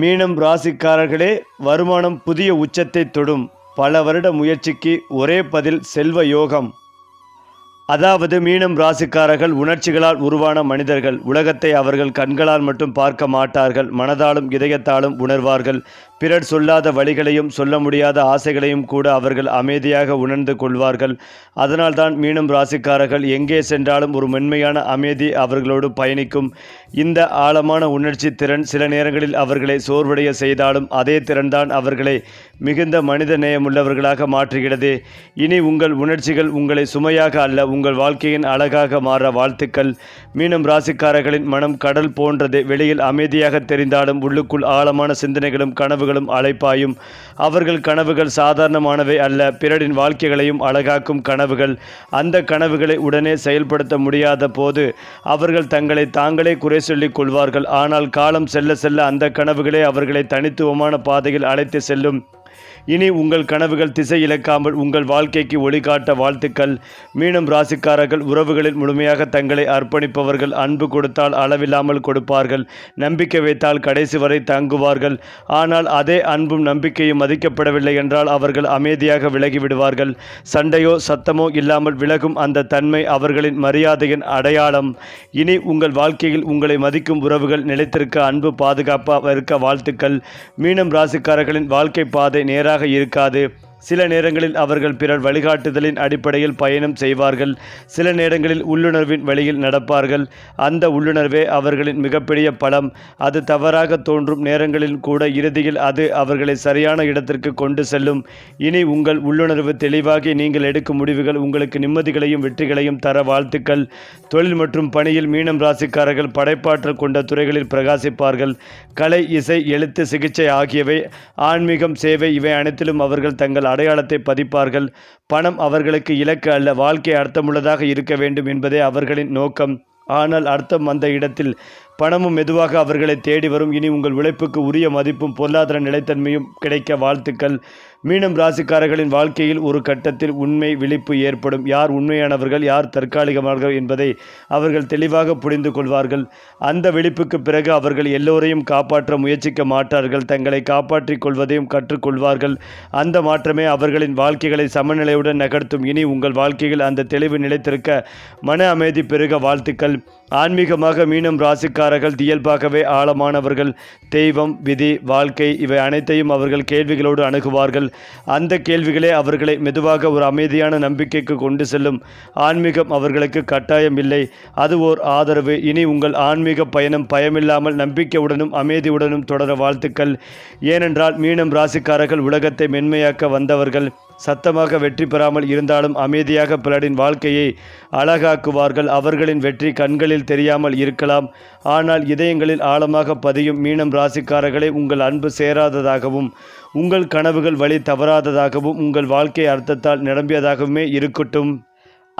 மீனம் ராசிக்காரர்களே வருமானம் புதிய உச்சத்தை தொடும். பல வருட முயற்சிக்கு ஒரே பதில் செல்வ யோகம். அதாவது மீனம் ராசிக்காரர்கள் உணர்ச்சிகளால் உருவான மனிதர்கள். உலகத்தை அவர்கள் கண்களால் மட்டும் பார்க்க மாட்டார்கள். மனதாலும் இதயத்தாலும் உணர்வார்கள். பிறர் சொல்லாத வழிகளையும் சொல்ல முடியாத ஆசைகளையும் கூட அவர்கள் அமைதியாக உணர்ந்து கொள்வார்கள். அதனால்தான் மீனம் ராசிக்காரர்கள் எங்கே சென்றாலும் ஒரு மென்மையான அமைதி அவர்களோடு பயணிக்கும். இந்த ஆழமான உணர்ச்சி திறன் சில நேரங்களில் அவர்களை சோர்வடைய செய்தாலும் அதே திறன்தான் அவர்களை மிகுந்த மனித நேயமுள்ளவர்களாக மாற்றுகிறது. இனி உங்கள் உணர்ச்சிகள் உங்களை சுமையாக அல்ல உங்கள் வாழ்க்கையின் அழகாக மாற வாழ்த்துக்கள். மீனம் ராசிக்காரர்களின் மனம் கடல் போன்றது. வெளியில் அமைதியாக தெரிந்தாலும் உள்ளுக்குள் ஆழமான சிந்தனைகளும் கனவுகளும் அழைப்பாயும் அவர்கள் கனவுகள் சாதாரணமானவை அல்ல. பிறரின் வாழ்க்கைகளையும் அழகாக்கும் கனவுகள் அந்த கனவுகளை உடனே செயல்படுத்த முடியாத போது அவர்கள் தங்களை தாங்களே குறை சொல்லிக் கொள்வார்கள். ஆனால் காலம் செல்ல செல்ல அந்த கனவுகளே அவர்களை தனித்துவமான பாதையில் அழைத்து செல்லும். இனி உங்கள் கனவுகள் திசை இழக்காமல் உங்கள் வாழ்க்கைக்கு ஒளிகாட்ட வாழ்த்துக்கள். மீனம் ராசிக்காரர்கள் உறவுகளில் முழுமையாக தங்களை அர்ப்பணிப்பவர்கள் அன்பு கொடுத்தால் அளவில்லாமல் கொடுப்பார்கள். நம்பிக்கை வைத்தால் கடைசி வரை தங்குவார்கள். ஆனால் அதே அன்பும் நம்பிக்கையும் மதிக்கப்படவில்லை என்றால் அவர்கள் அமைதியாக விலகி விடுவார்கள் சண்டையோ சத்தமோ இல்லாமல் விலகும் அந்த தன்மை அவர்களின் மரியாதையின் அடையாளம். இனி உங்கள் வாழ்க்கையில் உங்களை மதிக்கும் உறவுகள் நிலைத்திருக்க அன்பு பாதுகாப்பாக இருக்க வாழ்த்துக்கள். மீனம் ராசிக்காரர்களின் வாழ்க்கை பாதை நேராக இருக்காது. சில நேரங்களில் அவர்கள் பிறர் வழிகாட்டுதலின் அடிப்படையில் பயணம் செய்வார்கள். சில நேரங்களில் உள்ளுணர்வின் வழியில் நடப்பார்கள். அந்த உள்ளுணர்வே அவர்களின் மிகப்பெரிய பலம். அது தவறாக தோன்றும் நேரங்களில் கூட இறுதியில் அது அவர்களை சரியான இடத்திற்கு கொண்டு செல்லும். இனி உங்கள் உள்ளுணர்வு தெளிவாகி நீங்கள் எடுக்கும் முடிவுகள் உங்களுக்கு நிம்மதிகளையும் வெற்றிகளையும் தர வாழ்த்துக்கள். தொழில் மற்றும் பணியில் மீனம் ராசிக்காரர்கள் படைப்பாற்றல் கொண்ட துறைகளில் பிரகாசிப்பார்கள். கலை இசை எழுத்து சிகிச்சை ஆகியவை ஆன்மீகம் சேவை இவை அனைத்திலும் அவர்கள் தங்கள் அடையாளத்தை பதிப்பார்கள். பணம் அவர்களுக்கு இலக்கு அல்ல வாழ்க்கை அர்த்தமுள்ளதாக இருக்க வேண்டும் என்பதே அவர்களின் நோக்கம். ஆனால் அர்த்தம் அந்த இடத்தில் பணமும் மெதுவாக அவர்களை தேடி வரும். இனி உங்கள் உழைப்புக்கு உரிய மதிப்பும் பொருளாதார நிலைத்தன்மையும் கிடைக்க வாழ்த்துக்கள். மீனம் ராசிக்காரர்களின் வாழ்க்கையில் ஒரு கட்டத்தில் உண்மை விழிப்பு ஏற்படும். யார் உண்மையானவர்கள் யார் தற்காலிகமானவர்கள் என்பதை அவர்கள் தெளிவாக புரிந்து கொள்வார்கள். அந்த விழிப்புக்கு பிறகு அவர்கள் எல்லோரையும் காப்பாற்ற முயற்சிக்க மாட்டார்கள். தங்களை காப்பாற்றிக் கொள்வதையும் கற்றுக்கொள்வார்கள் அந்த மாற்றமே அவர்களின் வாழ்க்கைகளை சமநிலையுடன் நகர்த்தும். இனி உங்கள் வாழ்க்கையில் அந்த தெளிவு நிலைத்திருக்க மன அமைதி பெருக வாழ்த்துக்கள். ஆன்மீகமாக மீனம் ராசிக்காரர்கள் இயல்பாகவே ஆழமானவர்கள். தெய்வம் விதி வாழ்க்கை இவை அனைத்தையும் அவர்கள் கேள்விகளோடு அணுகுவார்கள். அந்த கேள்விகளே அவர்களை மெதுவாக ஒரு அமைதியான நம்பிக்கைக்கு கொண்டு செல்லும். ஆன்மீகம் அவர்களுக்கு கட்டாயம் இல்லை. அது ஓர் ஆதரவு. இனி உங்கள் ஆன்மீக பயணம் பயமில்லாமல் நம்பிக்கையுடனும் அமைதியுடனும் தொடர வாழ்த்துக்கள். ஏனென்றால் மீனம் ராசிக்காரர்கள் உலகத்தை மென்மையாக்க வந்தவர்கள். சத்தமாக வெற்றி பெறாமல் இருந்தாலும் அமைதியாக பிறரின் வாழ்க்கையை அழகாக்குவார்கள். அவர்களின் வெற்றி கண்களில் தெரியாமல் இருக்கலாம். ஆனால் இதயங்களில் ஆழமாக பதியும் மீனம் ராசிக்காரர்களே உங்கள் அன்பு சேராததாகவும் உங்கள் கனவுகள் வழி தவறாததாகவும் உங்கள் வாழ்க்கை அர்த்தத்தால் நிரம்பியதாகவுமே இருக்கட்டும்.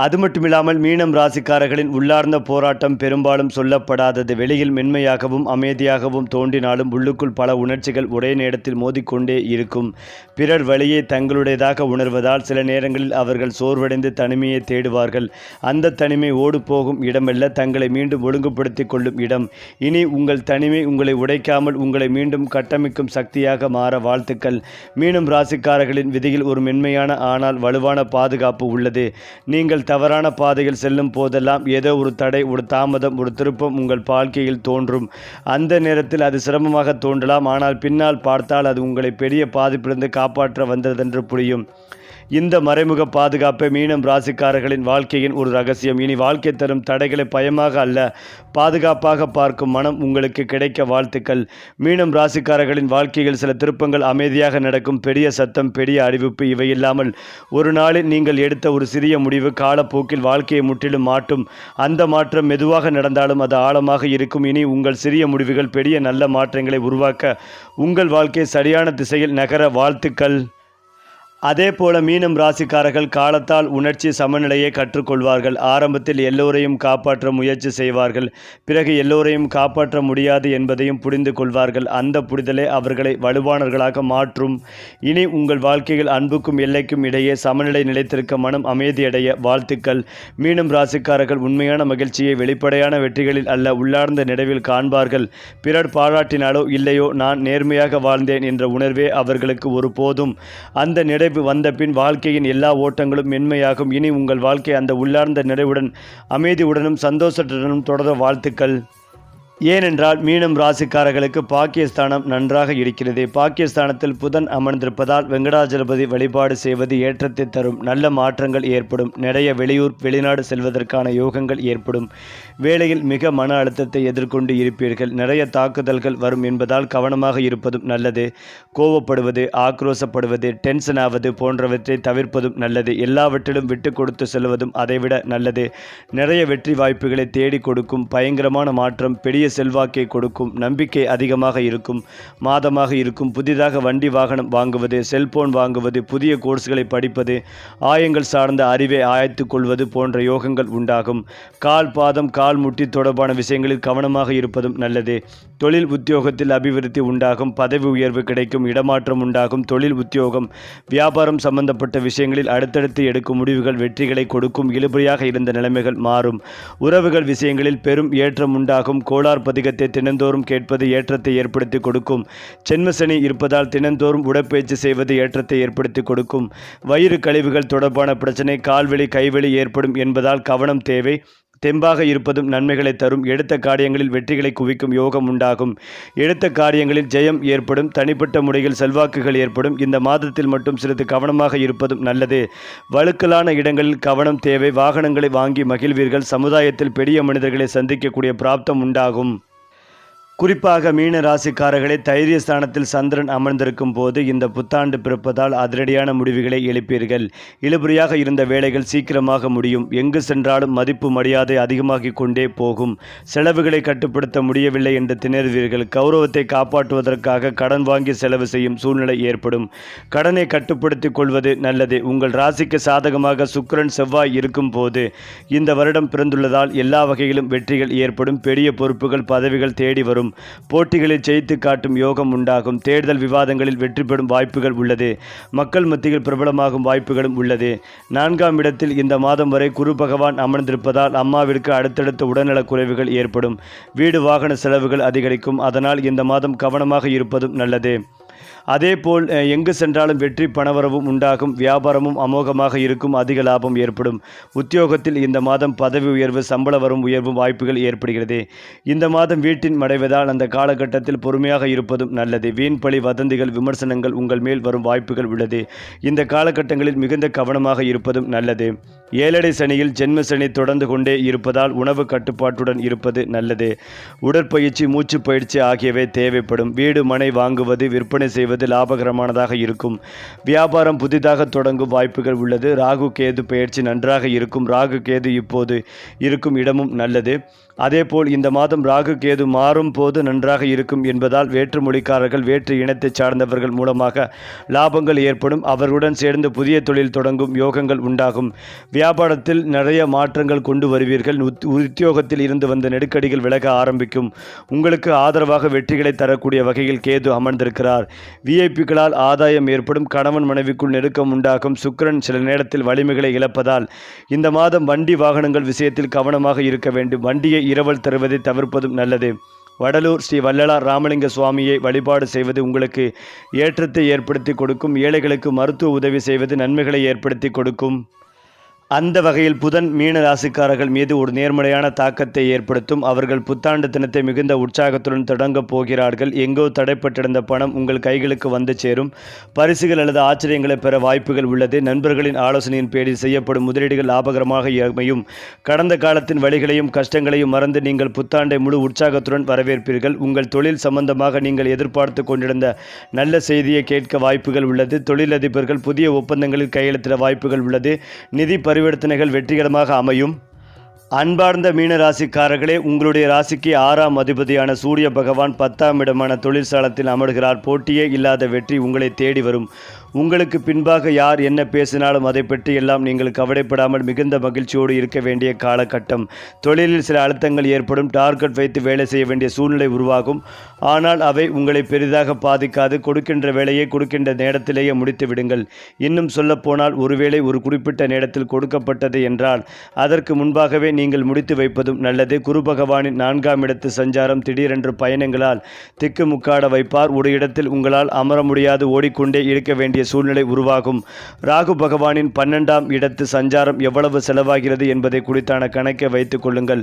அது மட்டுமில்லாமல் மீனம் ராசிக்காரர்களின் உள்ளார்ந்த போராட்டம் பெரும்பாலும் சொல்லப்படாதது. வெளியில் மென்மையாகவும் அமைதியாகவும் தோன்றினாலும் உள்ளுக்குள் பல உணர்ச்சிகள் ஒரே நேரத்தில் மோதிக்கொண்டே இருக்கும். பிறர் வழியை தங்களுடையதாக உணர்வதால் சில நேரங்களில் அவர்கள் சோர்வடைந்து தனிமையை தேடுவார்கள். அந்த தனிமை ஓடு போகும் இடமல்ல தங்களை மீண்டும் ஒழுங்குபடுத்திக் கொள்ளும் இடம். இனி உங்கள் தனிமை உங்களை உடைக்காமல் உங்களை மீண்டும் கட்டமைக்கும் சக்தியாக மாற வாழ்த்துக்கள். மீனம் ராசிக்காரர்களின் விதியில் ஒரு மென்மையான ஆனால் வலுவான பாதுகாப்பு உள்ளது. நீங்கள் தவறான பாதையில் செல்லும் போதெல்லாம் ஏதோ ஒரு தடை ஒரு தாமதம் ஒரு திருப்பம் உங்கள் வாழ்க்கையில் தோன்றும். அந்த நேரத்தில் அது சிரமமாக தோன்றலாம். ஆனால் பின்னால் பார்த்தால் அது உங்களை பெரிய பாதிப்பிலிருந்து காப்பாற்ற வந்ததென்று புரியும். இந்த மறைமுக பாதுகாப்பை மீனம் ராசிக்காரர்களின் வாழ்க்கையின் ஒரு ரகசியம். இனி வாழ்க்கை தரும் தடைகளை பயமாக அல்ல பாதுகாப்பாக பார்க்கும் மனம் உங்களுக்கு கிடைக்க வாழ்த்துக்கள். மீனம் ராசிக்காரர்களின் வாழ்க்கையில் சில திருப்பங்கள் அமைதியாக நடக்கும். பெரிய சத்தம் பெரிய அறிவிப்பு இவை இல்லாமல் ஒரு நாளில் நீங்கள் எடுத்த ஒரு சிறிய முடிவு காலப்போக்கில் வாழ்க்கையை முற்றிலும் மாற்றும். அந்த மாற்றம் மெதுவாக நடந்தாலும் அது ஆழமாக இருக்கும். இனி உங்கள் சிறிய முடிவுகள் பெரிய நல்ல மாற்றங்களை உருவாக்க உங்கள் வாழ்க்கை சரியான திசையில் நகர வாழ்த்துக்கள். அதே போல மீனம் ராசிக்காரர்கள் காலத்தால் உணர்ச்சி சமநிலையை கற்றுக்கொள்வார்கள். ஆரம்பத்தில் எல்லோரையும் காப்பாற்ற முயற்சி செய்வார்கள். பிறகு எல்லோரையும் காப்பாற்ற முடியாது என்பதையும் புரிந்து கொள்வார்கள். அந்த புரிதலே அவர்களை வலுவானவர்களாக மாற்றும். இனி உங்கள் வாழ்க்கையில் அன்புக்கும் எல்லைக்கும் இடையே சமநிலை நிலைத்திருக்க மனம் அமைதியடைய வாழ்த்துக்கள். மீனம் ராசிக்காரர்கள் உண்மையான மகிழ்ச்சியை வெளிப்படையான வெற்றிகளில் அல்ல உள்ளார்ந்த நினைவில் காண்பார்கள். பிறர் பாராட்டினாலோ இல்லையோ நான் நேர்மையாக வாழ்ந்தேன் என்ற உணர்வே அவர்களுக்கு ஒருபோதும் அந்த நிலை நிறைவு வந்த பின் வாழ்க்கையின் எல்லா ஓட்டங்களும் மென்மையாகும். இனி உங்கள் வாழ்க்கை அந்த உள்ளார்ந்த நிறைவுடன் அமைதியுடனும் சந்தோஷத்துடனும் தொடர வாழ்த்துக்கள். ஏனென்றால் மீனம் ராசிக்காரர்களுக்கு பாகிஸ்தானம் நன்றாக இருக்கிறது. பாகிஸ்தானத்தில் புதன் அமர்ந்திருப்பதால் வெங்கடாஜலபதி வழிபாடு செய்வது ஏற்றத்தை தரும். நல்ல மாற்றங்கள் ஏற்படும். நிறைய வெளியூர் வெளிநாடு செல்வதற்கான யோகங்கள் ஏற்படும். வேலையில் மிக மன அழுத்தத்தை எதிர்கொண்டு இருப்பீர்கள். நிறைய தாக்குதல்கள் வரும் என்பதால் கவனமாக இருப்பதும் நல்லது. கோவப்படுவது ஆக்ரோசப்படுவது டென்ஷன் ஆவது போன்றவற்றை தவிர்ப்பதும் நல்லது. எல்லாவற்றிலும் விட்டு கொடுத்து செல்வதும் அதைவிட நல்லது. நிறைய வெற்றி வாய்ப்புகளை தேடி கொடுக்கும் பயங்கரமான மாற்றம் பெரிய செல்வாக்கை கொடுக்கும் நம்பிக்கை அதிகமாக இருக்கும் மாதமாக இருக்கும். புதிதாக வண்டி வாகனம் வாங்குவது செல்போன் வாங்குவது புதிய கோர்ஸ்களை படிப்பது ஆயங்கள் சார்ந்த அறிவை ஆயத்துக் கொள்வது போன்ற யோகங்கள் உண்டாகும். கால் பாதம் கால் முட்டி தொடர்பான விஷயங்களில் கவனமாக இருப்பதும் நல்லது. தொழில் உத்தியோகத்தில் அபிவிருத்தி உண்டாகும் பதவி உயர்வு கிடைக்கும் இடமாற்றம் உண்டாகும் தொழில் உத்தியோகம் வியாபாரம் சம்பந்தப்பட்ட விஷயங்களில் அடுத்தடுத்து எடுக்கும் முடிவுகள் வெற்றிகளை கொடுக்கும் இழுபறியாக இருந்த நிலைமைகள் மாறும். உறவுகள் விஷயங்களில் பெரும் ஏற்றம் உண்டாகும். கோளார் பதிகத்தை தினந்தோறும் கேட்பது ஏற்றத்தை ஏற்படுத்தி கொடுக்கும். சென்மசனி இருப்பதால் தினந்தோறும் உடற்பயிற்சி செய்வது ஏற்றத்தை ஏற்படுத்தி கொடுக்கும். வயிறு கழிவுகள் தொடர்பான பிரச்சனை கால்வெளி கைவெளி ஏற்படும் என்பதால் கவனம் தேவை. தெம்பாக இருப்பதும் நன்மைகளை தரும். எடுத்த காரியங்களில் வெற்றிகளை குவிக்கும் யோகம் உண்டாகும். எடுத்த காரியங்களில் ஜெயம் ஏற்படும். தனிப்பட்ட முறையில் செல்வாக்குகள் ஏற்படும். இந்த மாதத்தில் மட்டும் சிறிது கவனமாக இருப்பதும் நல்லது. வழுக்கலான இடங்களில் கவனம் தேவை. வாகனங்களை வாங்கி மகிழ்வீர்கள். சமுதாயத்தில் பெரிய மனிதர்களை சந்திக்கக்கூடிய பிராப்தம் உண்டாகும். குறிப்பாக மீன ராசிக்காரர்களை தைரியஸ்தானத்தில் சந்திரன் அமர்ந்திருக்கும் போது இந்த புத்தாண்டு பிறப்பதால் அதிரடியான முடிவுகளை எழுப்பீர்கள். இழுபறியாக இருந்த வேலைகள் சீக்கிரமாக முடியும். எங்கு சென்றாலும் மதிப்பு மரியாதை அதிகமாகிக் கொண்டே போகும். செலவுகளை கட்டுப்படுத்த முடியவில்லை என்று திணறுவீர்கள். கௌரவத்தை காப்பாற்றுவதற்காக கடன் வாங்கி செலவு செய்யும் சூழ்நிலை ஏற்படும். கடனை கட்டுப்படுத்திக் கொள்வது நல்லது. உங்கள் ராசிக்கு சாதகமாக சுக்கிரன் செவ்வாய் இருக்கும் போது இந்த வருடம் பிறந்துள்ளதால் எல்லா வகையிலும் வெற்றிகள் ஏற்படும். பெரிய பொறுப்புகள் பதவிகள் தேடி வரும். போட்டிகளில் ஜெயித்து காட்டும் யோகம் உண்டாகும். தேர்தல் விவாதங்களில் வெற்றி பெறும் வாய்ப்புகள் உள்ளது. மக்கள் மத்தியில் பிரபலமாகும் வாய்ப்புகளும் உள்ளது. நான்காம் இடத்தில் இந்த மாதம் வரை குரு பகவான் அமர்ந்திருப்பதால் அம்மாவிற்கு அடுத்தடுத்த உடல்நலக் குறைவுகள் ஏற்படும். வீடு வாகன செலவுகள் அதிகரிக்கும். அதனால் இந்த மாதம் கவனமாக இருப்பதும் நல்லது. அதேபோல் எங்கு சென்றாலும் வெற்றி பணவரவும் உண்டாகும் வியாபாரமும் அமோகமாக இருக்கும் அதிக லாபம் ஏற்படும். உத்தியோகத்தில் இந்த மாதம் பதவி உயர்வு சம்பள வரும் உயர்வும் வாய்ப்புகள் ஏற்படுகிறது. இந்த மாதம் வீட்டின் மடைவதால் அந்த காலகட்டத்தில் பொறுமையாக இருப்பதும் நல்லது. வீண் பழி வதந்திகள் விமர்சனங்கள் உங்கள் மேல் வரும் வாய்ப்புகள் உள்ளது. இந்த காலகட்டங்களில் மிகுந்த கவனமாக இருப்பதும் நல்லது. ஏழடை சனியில் ஜென்ம சனி தொடர்ந்து கொண்டே இருப்பதால் உணவு கட்டுப்பாட்டுடன் இருப்பது நல்லது. உடற்பயிற்சி மூச்சு பயிற்சி ஆகியவை தேவைப்படும். வீடு மனை வாங்குவது விற்பனை செய்வது லாபகரமானதாக இருக்கும். வியாபாரம் புதிதாக தொடங்கும் வாய்ப்புகள் உள்ளது. ராகு கேது பயிற்சி நன்றாக இருக்கும். ராகு கேது இப்போது இருக்கும் இடமும் நல்லது. அதேபோல் இந்த மாதம் ராகு கேது மாறும் போது நன்றாக இருக்கும் என்பதால் வேற்று மொழிக்காரர்கள் வேற்று இனத்தைச் சார்ந்தவர்கள் மூலமாக லாபங்கள் ஏற்படும். அவர்களுடன் சேர்ந்து புதிய தொழில் தொடங்கும் யோகங்கள் உண்டாகும். வியாபாரத்தில் நிறைய மாற்றங்கள் கொண்டு வருவீர்கள். உத்தியோகத்தில் இருந்து வந்த நெருக்கடிகள் விலக ஆரம்பிக்கும். உங்களுக்கு ஆதரவாக வெற்றிகளை தரக்கூடிய வகையில் கேது அமர்ந்திருக்கிறார். விஐபிக்களால் ஆதாயம் ஏற்படும். கணவன் மனைவிக்குள் நெருக்கம் உண்டாகும். சுக்கிரன் சில நேரத்தில் வலிமைகளை இழப்பதால் இந்த மாதம் வண்டி வாகனங்கள் விஷயத்தில் கவனமாக இருக்க வேண்டும். வண்டியை இரவல் தருவதை தவிர்ப்பதும் நல்லது. வடலூர் ஸ்ரீ வள்ளலார் ராமலிங்க சுவாமியை வழிபாடு செய்வது உங்களுக்கு ஏற்றத்தை ஏற்படுத்தி கொடுக்கும். ஏழைகளுக்கு மருத்துவ உதவி செய்வது நன்மைகளை ஏற்படுத்தி கொடுக்கும். அந்த வகையில் புதன் மீன ராசிக்காரர்கள் மீது ஒரு நேர்மறையான தாக்கத்தை ஏற்படுத்தும். அவர்கள் புத்தாண்டு தினத்தை மிகுந்த உற்சாகத்துடன் தொடங்கப் போகிறார்கள். எங்கோ தடைப்பட்டிருந்த பணம் உங்கள் கைகளுக்கு வந்து சேரும். பரிசுகள் அல்லது ஆச்சரியங்களை பெற வாய்ப்புகள் உள்ளது. நண்பர்களின் ஆலோசனையின் பேரில் செய்யப்படும் முதலீடுகள் லாபகரமாக அமையும். கடந்த காலத்தின் வழிகளையும் கஷ்டங்களையும் மறந்து நீங்கள் புத்தாண்டை முழு உற்சாகத்துடன் வரவேற்பீர்கள். உங்கள் தொழில் சம்பந்தமாக நீங்கள் எதிர்பார்த்து கொண்டிருந்த நல்ல செய்தியை கேட்க வாய்ப்புகள் உள்ளது. தொழிலதிபர்கள் புதிய ஒப்பந்தங்களில் கையெழுத்திட வாய்ப்புகள் உள்ளது. நிதி பரிவர்த்தனைகள் வெற்றிகரமாக அமையும். அன்பார்ந்த மீன ராசிக்காரர்களே உங்களுடைய ராசிக்கு ஆறாம் அதிபதியான சூரிய பகவான் பத்தாம் இடமான தொழிற்சாலத்தில் அமர்கிறார். போட்டியே இல்லாத வெற்றி உங்களை தேடி வரும். உங்களுக்கு பின்பாக யார் என்ன பேசினாலும் அதை பற்றி எல்லாம் நீங்கள் கவலைப்படாமல் மிகுந்த மகிழ்ச்சியோடு இருக்க வேண்டிய காலகட்டம். தொழிலில் சில அழுத்தங்கள் ஏற்படும் டார்கெட் வைத்து வேலை செய்ய வேண்டிய சூழ்நிலை உருவாகும். ஆனால் அவை உங்களை பெரிதாக பாதிக்காது. கொடுக்கின்ற வேலையை கொடுக்கின்ற நேரத்திலேயே முடித்து விடுங்கள். இன்னும் சொல்லப்போனால் ஒருவேளை ஒரு குறிப்பிட்ட நேரத்தில் கொடுக்கப்பட்டது என்றால் அதற்கு முன்பாகவே நீங்கள் முடித்து வைப்பதும் நல்லது. குரு பகவானின் நான்காம் இடத்து சஞ்சாரம் திடீரென்று பயணங்களால் திக்குமுக்காட வைப்பார். ஒரு இடத்தில் உங்களால் அமர முடியாது. ஓடிக்கொண்டே இருக்க வேண்டிய சூழ்நிலை உருவாகும். ராகு பகவானின் பன்னெண்டாம் இடத்து சஞ்சாரம் எவ்வளவு செலவாகிறது என்பதை குறித்தான கணக்கை வைத்துக் கொள்ளுங்கள்.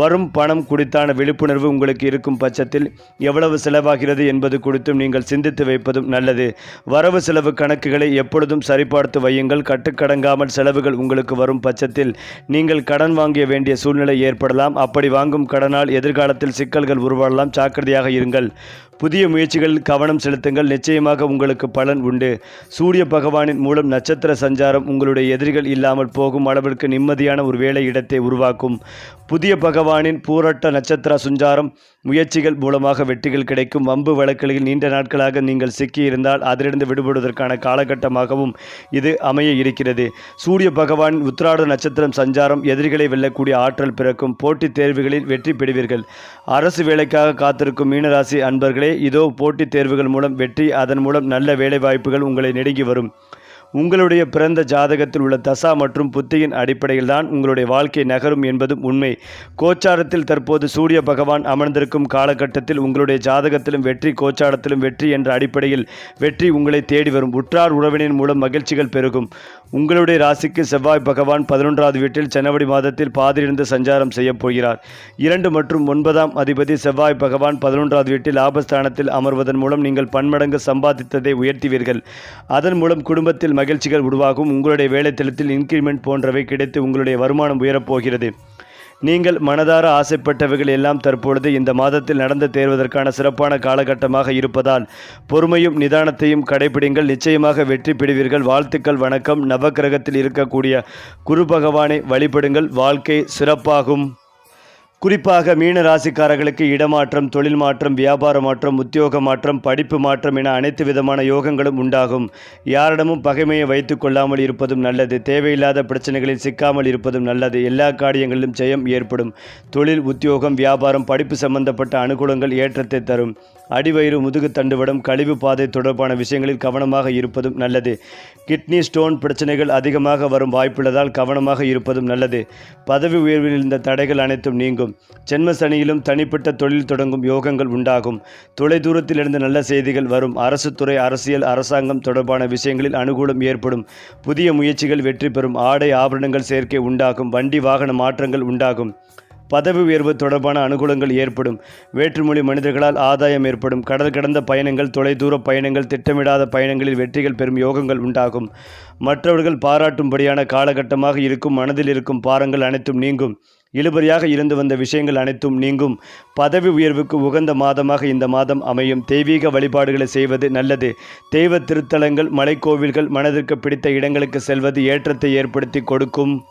வரும் பணம் குறித்தான விழிப்புணர்வு உங்களுக்கு இருக்கும் பட்சத்தில் எவ்வளவு செலவாகிறது என்பது குறித்தும் நீங்கள் சிந்தித்து வைப்பதும் நல்லது. வரவு செலவு கணக்குகளை எப்பொழுதும் சரிபார்த்து வையுங்கள். கட்டுக்கடங்காமல் செலவுகள் உங்களுக்கு வரும் பட்சத்தில் நீங்கள் கடன் வாங்கிய வேண்டிய சூழ்நிலை ஏற்படலாம். அப்படி வாங்கும் கடனால் எதிர்காலத்தில் சிக்கல்கள் உருவாடலாம் ஜாக்கிரதையாக இருங்கள். புதிய முயற்சிகளில் கவனம் செலுத்துங்கள். நிச்சயமாக உங்களுக்கு பலன் உண்டு. சூரிய பகவானின் மூலம் நட்சத்திர சஞ்சாரம் உங்களுடைய எதிரிகள் இல்லாமல் போகும் அளவிற்கு நிம்மதியான ஒரு வேலை இடத்தை உருவாக்கும். புதிய பகவானின் பூரட்ட நட்சத்திர சஞ்சாரம் முயற்சிகள் மூலமாக வெற்றிகள் கிடைக்கும். வம்பு வழக்குகளில் நீண்ட நாட்களாக நீங்கள் சிக்கியிருந்தால் அதிலிருந்து விடுபடுவதற்கான காலகட்டமாகவும் இது அமைய இருக்கிறது. சூரிய பகவானின் உத்திராட நட்சத்திரம் சஞ்சாரம் எதிரிகளை வெல்லக்கூடிய ஆற்றல் பிறக்கும். போட்டித் தேர்வுகளில் வெற்றி பெறுவீர்கள். அரசு வேலைக்காக காத்திருக்கும் மீனராசி அன்பர்களே இதோ போட்டித் தேர்வுகள் மூலம் வெற்றி அதன் மூலம் நல்ல வேலை வாய்ப்புகள் உங்களை நெருங்கி வரும். உங்களுடைய பிறந்த ஜாதகத்தில் உள்ள தசா மற்றும் புத்தியின் அடிப்படையில் தான் உங்களுடைய வாழ்க்கை நகரும் என்பதும் உண்மை. கோச்சாரத்தில் தற்போது சூரிய பகவான் அமர்ந்திருக்கும் காலகட்டத்தில் உங்களுடைய ஜாதகத்திலும் வெற்றி கோச்சாரத்திலும் வெற்றி என்ற அடிப்படையில் வெற்றி உங்களை தேடி வரும். உற்றார் உறவினின் மூலம் மகிழ்ச்சிகள் பெருகும். உங்களுடைய ராசிக்கு செவ்வாய் பகவான் பதினொன்றாவது வீட்டில் ஜனவரி மாதத்தில் பாதிலிருந்து சஞ்சாரம் செய்யப் போகிறார். இரண்டு மற்றும் ஒன்பதாம் அதிபதி செவ்வாய் பகவான் பதினொன்றாவது வீட்டில் லாபஸ்தானத்தில் அமர்வதன் மூலம் நீங்கள் பன்மடங்கு சம்பாதித்ததை உயர்த்துவீர்கள். அதன் மூலம் குடும்பத்தில் மகிழ்ச்சிகள் உருவாகும். உங்களுடைய வேலைத்தளத்தில் இன்க்ரிமெண்ட் போன்றவை கிடைத்து உங்களுடைய வருமானம் உயரப்போகிறது. நீங்கள் மனதார ஆசைப்பட்டவைகள் எல்லாம் தற்பொழுது இந்த மாதத்தில் நடந்து தேர்வதற்கான சிறப்பான காலகட்டமாக இருப்பதால் பொறுமையும் நிதானத்தையும் கடைபிடிங்கள் நிச்சயமாக வெற்றி பெறுவீர்கள். வாழ்த்துக்கள் வணக்கம். நவக்கிரகத்தில் இருக்கக்கூடிய குரு பகவானை வழிபடுங்கள். வாழ்க்கை சிறப்பாகும். குறிப்பாக மீன ராசிக்காரர்களுக்கு இடமாற்றம் தொழில் மாற்றம் வியாபார மாற்றம் உத்தியோக மாற்றம் படிப்பு மாற்றம் என அனைத்து விதமான யோகங்களும் உண்டாகும். யாரிடமும் பகைமையை வைத்துக் கொள்ளாமல் இருப்பதும் நல்லது. தேவையில்லாத பிரச்சனைகளில் சிக்காமல் இருப்பதும் நல்லது. எல்லா காரியங்களிலும் ஜெயம் ஏற்படும். தொழில் உத்தியோகம் வியாபாரம் படிப்பு சம்பந்தப்பட்ட அனுகூலங்கள் ஏற்றத்தை தரும். அடிவயிறு முதுகு தண்டுவடம் கழிவு பாதை தொடர்பான விஷயங்களில் கவனமாக இருப்பதும் நல்லது. கிட்னி ஸ்டோன் பிரச்சனைகள் அதிகமாக வரும் வாய்ப்புள்ளதால் கவனமாக இருப்பதும் நல்லது. பதவி உயர்வில் இருந்த தடைகள் அனைத்தும் நீங்கும். ஜென்ம சனியிலும் தனிப்பட்ட தொழில் தொடங்கும் யோகங்கள் உண்டாகும். தொலைதூரத்திலிருந்து நல்ல செய்திகள் வரும். அரசு துறை அரசியல் அரசாங்கம் தொடர்பான விஷயங்களில் அனுகூலம் ஏற்படும். புதிய முயற்சிகள் வெற்றி பெறும். ஆடை ஆபரணங்கள் சேர்க்கை உண்டாகும். வண்டி வாகன மாற்றங்கள் உண்டாகும். பதவி உயர்வு தொடர்பான அனுகூலங்கள் ஏற்படும். வேற்றுமொழி மனிதர்களால் ஆதாயம் ஏற்படும். கடல் கடந்த பயணங்கள் தொலைதூர பயணங்கள் திட்டமிடாத பயணங்களில் வெற்றிகள் பெறும் யோகங்கள் உண்டாகும். மற்றவர்கள் பாராட்டும்படியான காலகட்டமாக இருக்கும் மனதில் இருக்கும் பாரங்கள் அனைத்தும் நீங்கும். இழுபறியாக இருந்து வந்த விஷயங்கள் அனைத்தும் நீங்கும். பதவி உயர்வுக்கு உகந்த மாதமாக இந்த மாதம் அமையும். தெய்வீக வழிபாடுகளை செய்வது நல்லது. தெய்வ திருத்தலங்கள் மலைக்கோவில்கள் மனதிற்கு பிடித்த இடங்களுக்கு செல்வது ஏற்றத்தை ஏற்படுத்தி கொடுக்கும்.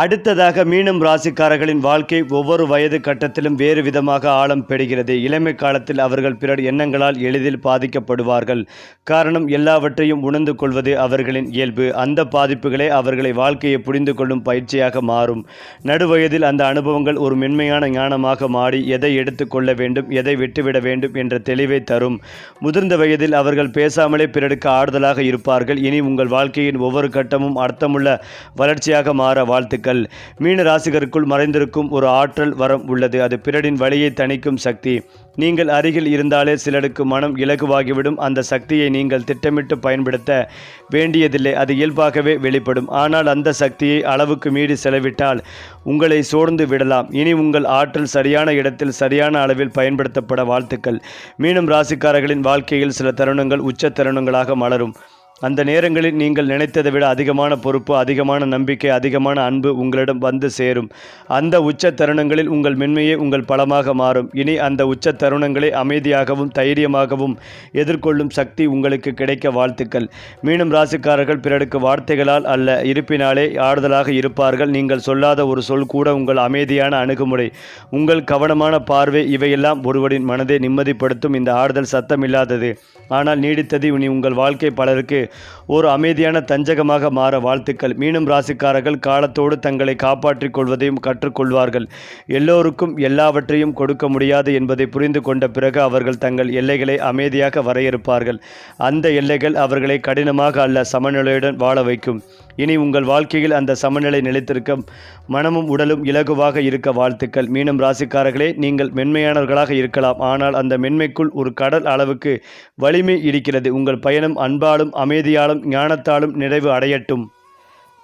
அடுத்ததாக மீனம் ராசிக்காரர்களின் வாழ்க்கை ஒவ்வொரு வயது கட்டத்திலும் வேறு விதமாக ஆழம் பெறுகிறது. இளமை காலத்தில் அவர்கள் பிறர் எண்ணங்களால் எளிதில் பாதிக்கப்படுவார்கள். காரணம் எல்லாவற்றையும் உணர்ந்து கொள்வது அவர்களின் இயல்பு. அந்த பாதிப்புகளே அவர்களை வாழ்க்கையை புரிந்து கொள்ளும் பயிற்சியாக மாறும். நடுவயதில் அந்த அனுபவங்கள் ஒரு மென்மையான ஞானமாக மாறி எதை எடுத்துக்கொள்ள வேண்டும் எதை விட்டுவிட வேண்டும் என்ற தெளிவை தரும். முதிர்ந்த வயதில் அவர்கள் பேசாமலே பிறருக்கு ஆறுதலாக இருப்பார்கள். இனி உங்கள் வாழ்க்கையின் ஒவ்வொரு கட்டமும் அர்த்தமுள்ள வளர்ச்சியாக மாற வாழ்த்துக்கள். மீன ராசிகருக்குள் மறைந்திருக்கும் ஒரு ஆற்றல் வரம் உள்ளது. அது பிறரின் வழியை தணிக்கும் சக்தி. நீங்கள் அருகில் இருந்தாலே சிலருக்கு மனம் இலகுவாகிவிடும். அந்த சக்தியை நீங்கள் திட்டமிட்டு பயன்படுத்த வேண்டியதில்லை. அது இயல்பாகவே வெளிப்படும். ஆனால் அந்த சக்தியை அளவுக்கு மீறி செலவிட்டால் உங்களை சோர்ந்து விடலாம். இனி உங்கள் ஆற்றல் சரியான இடத்தில் சரியான அளவில் பயன்படுத்தப்பட வாழ்த்துக்கள். மீனம் ராசிக்காரர்களின் வாழ்க்கையில் சில தருணங்கள் உச்ச தருணங்களாக மலரும். அந்த நேரங்களில் நீங்கள் நினைத்ததை விட அதிகமான பொறுப்பு அதிகமான நம்பிக்கை அதிகமான அன்பு உங்களிடம் வந்து சேரும். அந்த உச்ச தருணங்களில் உங்கள் மென்மையே உங்கள் பலமாக மாறும். இனி அந்த உச்ச தருணங்களை அமைதியாகவும் தைரியமாகவும் எதிர்கொள்ளும் சக்தி உங்களுக்கு கிடைக்க வாழ்த்துக்கள். மீண்டும் ராசிக்காரர்கள் பிறருக்கு வார்த்தைகளால் அல்ல இருப்பினாலே ஆறுதலாக இருப்பார்கள். நீங்கள் சொல்லாத ஒரு சொல் கூட உங்கள் அமைதியான அணுகுமுறை உங்கள் கவனமான பார்வை இவையெல்லாம் ஒருவரின் மனதை நிம்மதிப்படுத்தும் இந்த ஆறுதல் சத்தமில்லாதது ஆனால் நீடித்தது இனி உங்கள் வாழ்க்கை பலருக்கு ஒரு அமைதியான தஞ்சகமாக மாற வாழ்த்துக்கள். மீண்டும் ராசிக்காரர்கள் காலத்தோடு தங்களை காப்பாற்றிக் கொள்வதையும் கற்றுக்கொள்வார்கள். எல்லோருக்கும் எல்லாவற்றையும் கொடுக்க முடியாது என்பதை புரிந்து கொண்ட பிறகு அவர்கள் தங்கள் எல்லைகளை அமைதியாக வரையறுப்பார்கள். அந்த எல்லைகள் அவர்களை கடினமாக அல்ல சமநிலையுடன் வாழ வைக்கும். இனி உங்கள் வாழ்க்கையில் அந்த சமநிலை நிலைத்திருக்க மனமும் உடலும் இலகுவாக இருக்க வாழ்த்துக்கள். மீண்டும் ராசிக்காரர்களே நீங்கள் மென்மையானவர்களாக இருக்கலாம். ஆனால் அந்த மென்மைக்குள் ஒரு கடல் அளவுக்கு வலிமை இருக்கிறது. உங்கள் பயணம் அன்பாலும் அமைதியாலும் ஞானத்தாலும் நிறைவு அடையட்டும்.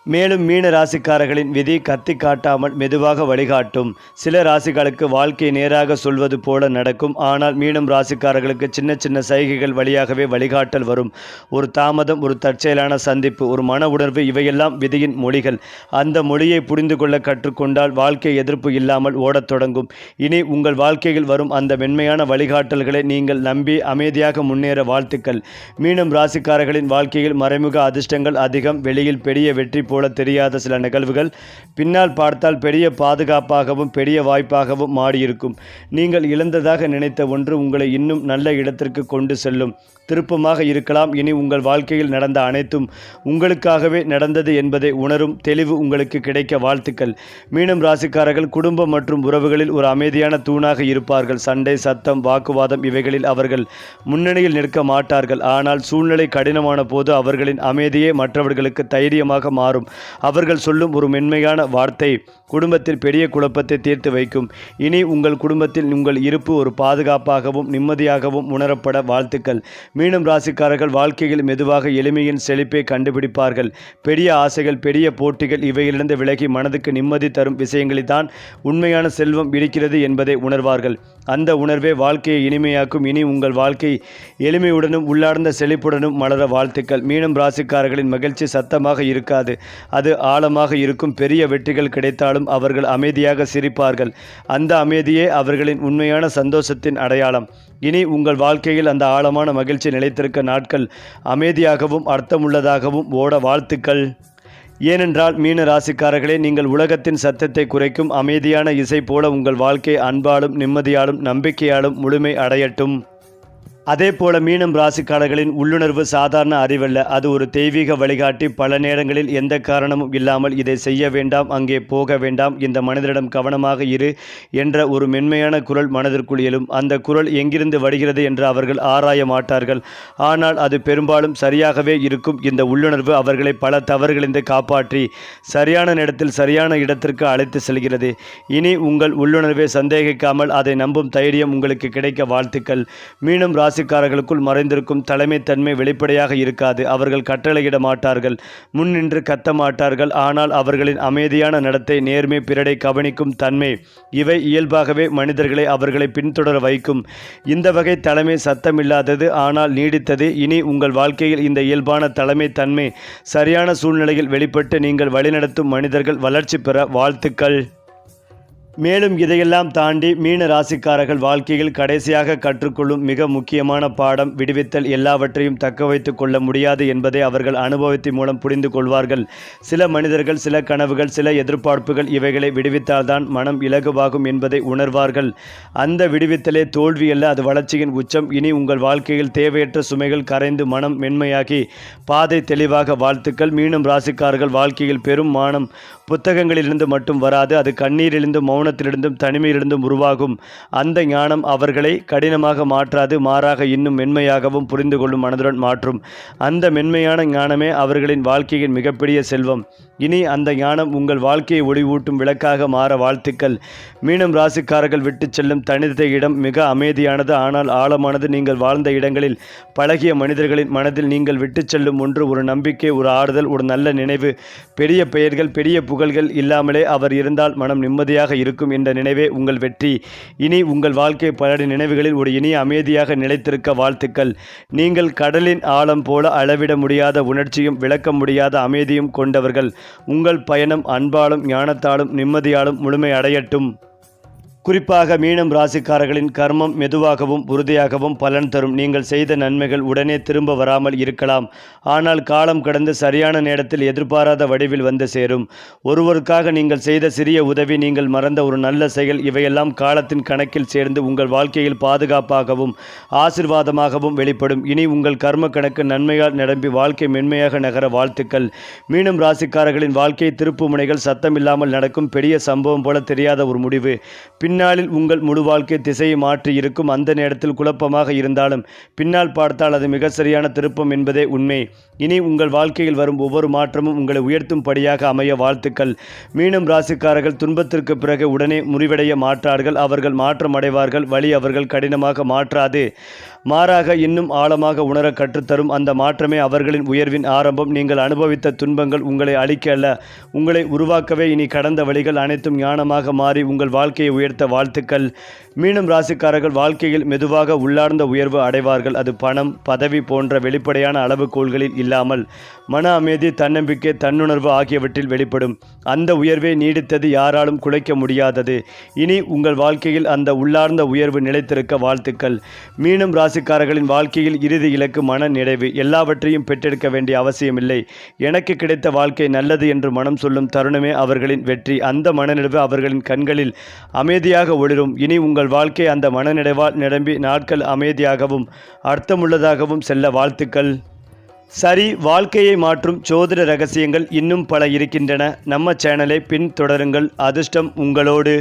மேலும் மீன ராசிக்காரர்களின் விதி கத்தி காட்டாமல் மெதுவாக வழிகாட்டும். சில ராசிகளுக்கு வாழ்க்கை நேராக சொல்வது போல நடக்கும். ஆனால் மீனும் ராசிக்காரர்களுக்கு சின்ன சின்ன சைகைகள் வழியாகவே வழிகாட்டல் வரும். ஒரு தாமதம் ஒரு தற்செயலான சந்திப்பு ஒரு மன உணர்வு இவையெல்லாம் விதியின் மொழிகள். அந்த மொழியை புரிந்து கொள்ள கற்றுக்கொண்டால் வாழ்க்கை எதிர்ப்பு இல்லாமல் ஓடத் தொடங்கும். இனி உங்கள் வாழ்க்கையில் வரும் அந்த மென்மையான வழிகாட்டல்களை நீங்கள் நம்பி அமைதியாக முன்னேற வாழ்த்துக்கள். மீனும் ராசிக்காரர்களின் வாழ்க்கையில் மறைமுக அதிர்ஷ்டங்கள் அதிகம். வெளியில் பெரிய வெற்றி போல தெரியாத சில நிகழ்வுகள் பின்னால் பார்த்தால் பெரிய பாதுகாப்பாகவும் பெரிய வாய்ப்பாகவும் மாறியிருக்கும். நீங்கள் இழந்ததாக நினைத்த ஒன்று உங்களை இன்னும் நல்ல இடத்திற்கு கொண்டு செல்லும். திருப்பமாக இருக்கலாம். இனி உங்கள் வாழ்க்கையில் நடந்த அனைத்தும் உங்களுக்காகவே நடந்தது என்பதை உணரும் தெளிவு உங்களுக்கு கிடைக்க வாழ்த்துக்கள். மீண்டும் ராசிக்காரர்கள் குடும்பம் மற்றும் உறவுகளில் ஒரு அமைதியான தூணாக இருப்பார்கள். சண்டை சத்தம் வாக்குவாதம் இவைகளில் அவர்கள் முன்னணியில் நிற்க மாட்டார்கள். ஆனால் சூழ்நிலை கடினமான போது அவர்களின் அமைதியே மற்றவர்களுக்கு தைரியமாக மாறும். அவர்கள் சொல்லும் ஒரு மென்மையான வார்த்தை குடும்பத்தில் பெரிய குழப்பத்தை தீர்த்து வைக்கும். இனி உங்கள் குடும்பத்தில் உங்கள் இருப்பு ஒரு பாதுகாப்பாகவும் நிம்மதியாகவும் உணரப்பட வாழ்த்துக்கள். மீனும் ராசிக்காரர்கள் வாழ்க்கையில் மெதுவாக எளிமையின் செழிப்பை கண்டுபிடிப்பார்கள். பெரிய ஆசைகள் பெரிய போட்டிகள் இவையிலிருந்து விலகி மனதுக்கு நிம்மதி தரும் விஷயங்களில் தான் உண்மையான செல்வம் இருக்கிறது என்பதை உணர்வார்கள். அந்த உணர்வே வாழ்க்கையை இனிமையாக்கும். இனி உங்கள் வாழ்க்கை எளிமையுடனும் உள்ளார்ந்த செழிப்புடனும் மலர வாழ்த்துக்கள். மீண்டும் ராசிக்காரர்களின் மகிழ்ச்சி சத்தமாக இருக்காது. அது ஆழமாக இருக்கும். பெரிய வெற்றிகள் கிடைத்தாலும் அவர்கள் அமைதியாக சிரிப்பார்கள். அந்த அமைதியே அவர்களின் உண்மையான சந்தோஷத்தின் அடையாளம். இனி உங்கள் வாழ்க்கையில் அந்த ஆழமான மகிழ்ச்சி நிலைத்திருக்க நாட்கள் அமைதியாகவும் அர்த்தமுள்ளதாகவும் ஓட வாழ்த்துக்கள். ஏனென்றால் மீன ராசிக்காரர்களே நீங்கள் உலகத்தின் சத்தத்தை குறைக்கும் அமைதியான இசை போல உங்கள் வாழ்க்கை அன்பாலும் நிம்மதியாலும் நம்பிக்கையாலும் முழுமை அடையட்டும். அதே போல மீனம் ராசிக்காரர்களின் உள்ளுணர்வு சாதாரண அறிவல்ல. அது ஒரு தெய்வீக வழிகாட்டி. பல நேரங்களில் எந்த காரணமும் இல்லாமல் இதை செய்ய வேண்டாம் அங்கே போக வேண்டாம். இந்த மனிதரிடம் கவனமாக இரு என்ற ஒரு மென்மையான குரல் மனதிற்குள் எழும். அந்த குரல் எங்கிருந்து வருகிறது என்று அவர்கள் ஆராய மாட்டார்கள். ஆனால் அது பெரும்பாலும் சரியாகவே இருக்கும். இந்த உள்ளுணர்வு அவர்களை பல தவறுகளிலிருந்து காப்பாற்றி சரியான நேரத்தில் சரியான இடத்திற்கு அழைத்து செல்கிறது. இனி உங்கள் உள்ளுணர்வை சந்தேகிக்காமல் அதை நம்பும் தைரியம் உங்களுக்கு கிடைக்க வாழ்த்துக்கள். மீண்டும் ராசிக்காரர்களுக்குள் மறைந்திருக்கும் தலைமைத்தன்மை வெளிப்படையாக இருக்காது. அவர்கள் கட்டளையிட மாட்டார்கள். முன்னின்று கத்த மாட்டார்கள். ஆனால் அவர்களின் அமைதியான நடத்தை நேர்மை பிறடை கவனிக்கும் தன்மை இவை இயல்பாகவே மனிதர்களை அவர்களை பின்தொடர வைக்கும். இந்த வகை தலைமை சத்தமில்லாதது ஆனால் நீடித்தது. இனி உங்கள் வாழ்க்கையில் இந்த இயல்பான தலைமை தன்மை சரியான சூழ்நிலையில் வெளிப்பட்டு நீங்கள் வழிநடத்தும் மனிதர்கள் வளர்ச்சி பெற வாழ்த்துக்கள். மேலும் இதையெல்லாம் தாண்டி மீன ராசிக்காரர்கள் வாழ்க்கையில் கடைசியாக கற்றுக்கொள்ளும் மிக முக்கியமான பாடம் விடுவித்தல் எல்லாவற்றையும் தக்க வைத்துக் கொள்ள முடியாது என்பதை அவர்கள் அனுபவத்தின் மூலம் புரிந்து கொள்வார்கள். சில மனிதர்கள் சில கனவுகள் சில எதிர்பார்ப்புகள் இவைகளை விடுவித்தால்தான் மனம் இலகுவாகும் என்பதை உணர்வார்கள். அந்த விடுவித்தலே தோல்வி அல்ல அது வளர்ச்சியின் உச்சம். இனி உங்கள் வாழ்க்கையில் தேவையற்ற சுமைகள் கரைந்து மனம் மென்மையாகி பாதை தெளிவாக வாழ்த்துக்கள். மீனும் ராசிக்காரர்கள் வாழ்க்கையில் பெரும் மானம் புத்தகங்களிலிருந்து மட்டும் வராது அது கண்ணீரிலிருந்தும் மௌனத்திலிருந்தும் தனிமையிலிருந்தும் உருவாகும். அந்த ஞானம் அவர்களை கடினமாக மாற்றாது மாறாக இன்னும் மென்மையாகவும் புரிந்து கொள்ளும் மனதுடன் மாற்றும். அந்த மென்மையான ஞானமே அவர்களின் வாழ்க்கையின் மிகப்பெரிய செல்வம். இனி அந்த ஞானம் உங்கள் வாழ்க்கையை ஒளிவூட்டும் விளக்காக மாற வாழ்த்துக்கள். மீண்டும் ராசிக்காரர்கள் விட்டு செல்லும் தனித்த இடம் மிக அமைதியானது ஆனால் ஆழமானது. நீங்கள் வாழ்ந்த இடங்களில் பழகிய மனிதர்களின் மனதில் நீங்கள் விட்டு செல்லும் ஒன்று ஒரு நம்பிக்கை ஒரு ஆறுதல் ஒரு நல்ல நினைவு. பெரிய பெயர்கள் பெரிய புகழ்கள் இல்லாமலே அவர் இருந்தால் மனம் நிம்மதியாக இருக்கும் என்ற நினைவே உங்கள் வெற்றி. இனி உங்கள் வாழ்க்கை பலரின் நினைவுகளில் ஒரு இனிய அமைதியாக நிலைத்திருக்க வாழ்த்துக்கள். நீங்கள் கடலின் ஆழம் போல அளவிட முடியாத உணர்ச்சியும் விளக்க முடியாத அமைதியும் கொண்டவர்கள். உங்கள் பயணம் அன்பாலும் ஞானத்தாலும் நிம்மதியாலும் முழுமை அடையட்டும். குறிப்பாக மீனம் ராசிக்காரர்களின் கர்மம் மெதுவாகவும் உறுதியாகவும் பலன் தரும். நீங்கள் செய்த நன்மைகள் உடனே திரும்ப வராமல் இருக்கலாம். ஆனால் காலம் கடந்து சரியான நேரத்தில் எதிர்பாராத வடிவில் வந்து சேரும். ஒருவருக்காக நீங்கள் செய்த சிறிய உதவி நீங்கள் மறந்த ஒரு நல்ல செயல் இவையெல்லாம் காலத்தின் கணக்கில் சேர்ந்து உங்கள் வாழ்க்கையில் பாதுகாப்பாகவும் ஆசிர்வாதமாகவும் வெளிப்படும். இனி உங்கள் கர்ம கணக்கு நன்மையால் நிரம்பி வாழ்க்கை மென்மையாக நகர வாழ்த்துக்கள். மீனம் ராசிக்காரர்களின் வாழ்க்கை திருப்பு முனைகள் சத்தமில்லாமல் நடக்கும் பெரிய சம்பவம் போல தெரியாத ஒரு முடிவு. பின் பின்னாளில் உங்கள் முழு வாழ்க்கை திசையை மாற்றி இருக்கும் அந்த நேரத்தில் குழப்பமாக இருந்தாலும் பின்னால் பார்த்தால் அது மிக சரியான திருப்பம் என்பதே உண்மை. இனி உங்கள் வாழ்க்கையில் வரும் ஒவ்வொரு மாற்றமும் உங்களை உயர்த்தும் படியாக அமைய வாழ்த்துக்கள். மீண்டும் ராசிக்காரர்கள் துன்பத்திற்கு பிறகு உடனே முறிவடைய மாற்றார்கள் அவர்கள் மாற்றம் அடைவார்கள். வழி அவர்கள் கடினமாக மாற்றாது. மாறாக இன்னும் ஆழமாக உணர கற்றுத்தரும் அந்த மாற்றமே அவர்களின் உயர்வின் ஆரம்பம். நீங்கள் அனுபவித்த துன்பங்கள் உங்களை அழிக்க அல்ல. உங்களை உருவாக்கவே இனி கடந்த வழிகள் அனைத்தும் ஞானமாக மாறி உங்கள் வாழ்க்கையை உயர்த்த வாழ்த்துக்கள். மீண்டும் ராசிக்காரர்கள் வாழ்க்கையில் மெதுவாக உள்ளார்ந்த உயர்வு அடைவார்கள். அது பணம் பதவி போன்ற வெளிப்படையான அளவுகோள்களில் இல்லாமல் மன அமைதி தன்னம்பிக்கை தன்னுணர்வு ஆகியவற்றில் வெளிப்படும். அந்த உயர்வே நீடித்தது யாராலும் குலைக்க முடியாதது. இனி உங்கள் வாழ்க்கையில் அந்த உள்ளார்ந்த உயர்வு நிலைத்திருக்க வாழ்த்துக்கள். மீனம் ராசிக்காரர்களின் வாழ்க்கையில் இறுதி இலக்கு மன நிறைவு. எல்லாவற்றையும் பெற்றெடுக்க வேண்டிய அவசியமில்லை. எனக்கு கிடைத்த வாழ்க்கை நல்லது என்று மனம் சொல்லும் தருணமே அவர்களின் வெற்றி. அந்த மனநிறைவு அவர்களின் கண்களில் அமைதியாக ஒளிரும். இனி உங்கள் வாழ்க்கை அந்த மனநிறைவால் நிரம்பி நாட்கள் அமைதியாகவும் அர்த்தமுள்ளதாகவும் செல்ல வாழ்த்துக்கள். சரி வாழ்க்கையை மாற்றும் சோதிட ரகசியங்கள் இன்னும் பல இருக்கின்றன. நம்ம சேனலை பின்தொடருங்கள். அதிர்ஷ்டம் உங்களோடு.